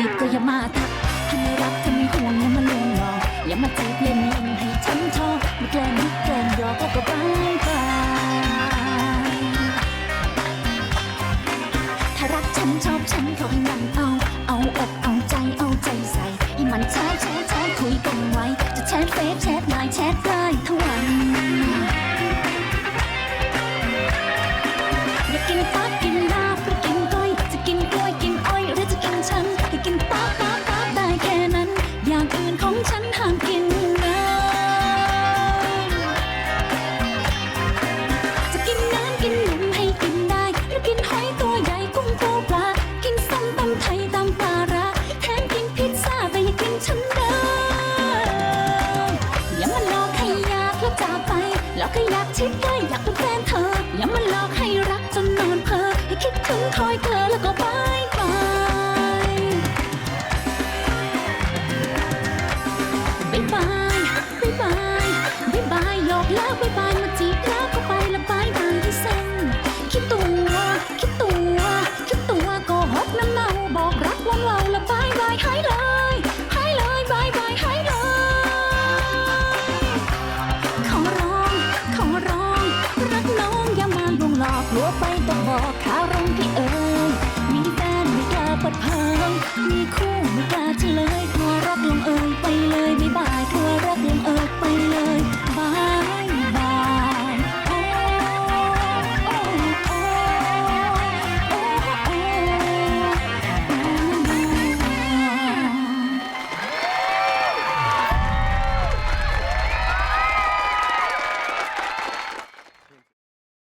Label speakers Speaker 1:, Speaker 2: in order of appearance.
Speaker 1: จีบก็อย่ามาทักถ้าไม่รักถ้ม่ห่วงอย่ามาลวงหลอกอย่ามาจีบเล่นเล่นให้ฉันชอบไม่แกล้งไม่แกล้งหยอกก็ก็บายบายถ้ารักฉันชอบฉันเขาให้มันเอา เอาอกเอาใจเอาใจใส่ให้มันแชทแชทแชทคุยกันไว้ จะแชทเฟซแชทไลน์แชทได้ทั้งวันอยากกิน แล้วก็อยากชิดใกล้อยากเป็นแฟนเธอ อย่ามาหลอกให้รักจนนอนเพ้อให้คิดถึงคอยเธอแล้วก็บายบายบายบายบายบายบายบยยกแล้วบาย อกขาวรุ่งพี่เอ๋ยมีแฟนไม่กล้าเปิดเผยมีคู่ไม่กล้าที่